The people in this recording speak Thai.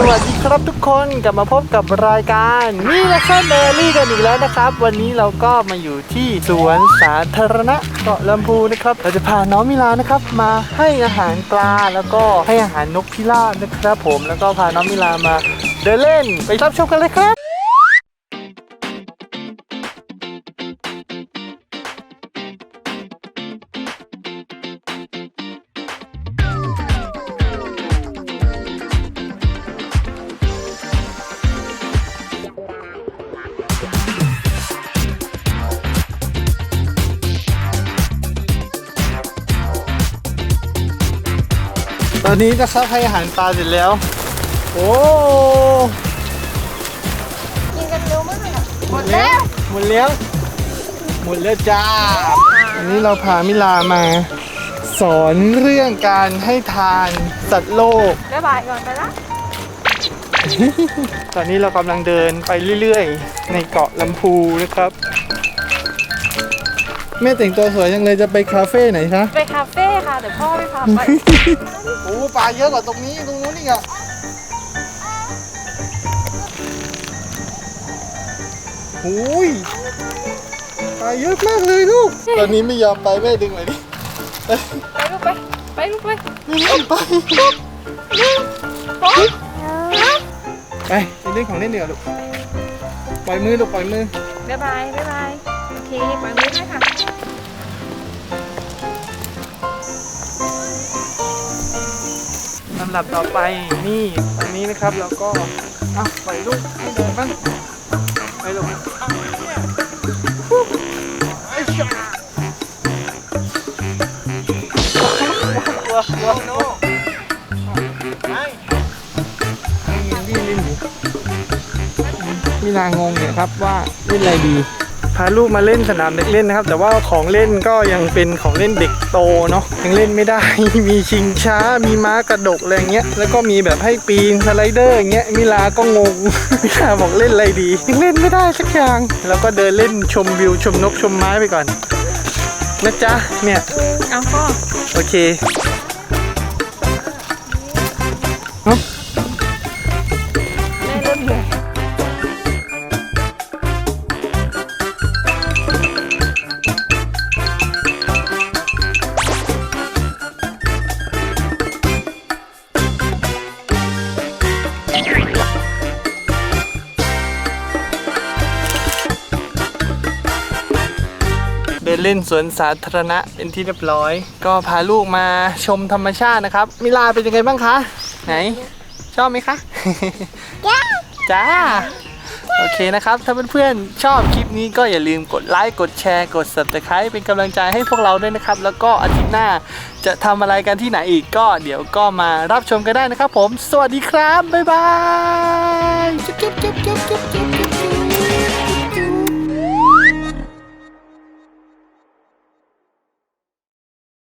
สวัสดีครับทุกคนกลับมาพบกับรายการนี่นะครับเดลี่กันอีกแล้วนะครับ วันนี้เราก็มาอยู่ที่สวนสาธารณะเกาะลำพูนะครับ เราจะพาน้องมิลานะครับ มาให้อาหารปลาแล้วก็ให้อาหารนกพิราบนะครับ ผมแล้วก็พาน้องมิลามาเดินเล่นไปรับชมกันเลยครับ อนนี้นะครับให้อาหารปลาเสร็จแล้ว โอ้กินกันเร็วมากอะหมดแล้แล้ววหมดแล้ว หมดแล้วจ้าวันนี้เราพามิลามา สอนเรื่องการให้ทานสัตว์โลก บ๊ายบายก่อนไปละตอนนี้เรากำลังเดินไปเรื่อยๆ ในเกาะลำพูนะครับ แม่แต่งตัวสวยจังเลยจะไปคาเฟ่ไหนคะ ไปคาเฟ่ ค่ะเดี๋ยวพ่อไปพาไปโอ้ปลาเยอะกว่าตรงนี้ตรงนู้นนี่อะโอ้ยปลาเยอะมากเลยลูก ตอนนี้ไม่ยอมไปแม่ดึงเลยดิไปลูกไปไปลูกไปไม่ยอมไปป๊อปไปไปเล่นของเล่นเดี๋ยวาลูกปล่อยมือลูกปล่อยมือบ๊ายบายบ๊ายบาย ลำดับต่อไปนี่ตอนนี้นะครับเราก็อะปล่อยลูกให้เดินบ้างไปลูกไอ้ชาว้าวว้าวว้าวยังวิ่งเล่นี่มีนางงเนี่ยครับว่าเล่นอะไรดี พาลูกมาเล่นสนามเด็กเล่นนะครับ แต่ว่าของเล่นก็ยังเป็นของเล่นเด็กโตเนาะยังเล่นไม่ได้ มีชิงช้า มีม้ากระดกอะไรเงี้ยแล้วก็มีแบบให้ปีนสไลเดอร์อย่างเงี้ยมิลาก็งงมิลาบอกเล่นอะไรดียังเล่นไม่ได้สักอย่าง แล้วก็เดินเล่นชมวิวชมนกชมไม้ไปก่อนนะจ๊ะเนี่ยเอาพ่อโอเค เดินเล่นสวนสาธารณะเป็นที่เรียบร้อย ก็พาลูกมาชมธรรมชาตินะครับ มิลาเป็นยังไงบ้างคะ ไหน ชอบไหมคะ จ้า โอเคนะครับ ถ้าเพื่อนๆชอบคลิปนี้ก็อย่าลืมกดไลค์ กดแชร์ กด subscribe เป็นกำลังใจให้พวกเราด้วยนะครับ แล้วก็อาทิตย์หน้าจะทำอะไรกันที่ไหนอีกก็เดี๋ยวก็มารับชมกันได้นะครับผม สวัสดีครับ บ๊ายบายจุ๊บจุ๊บจุ๊บจุ๊บจุ๊บจุ๊บจุ๊บ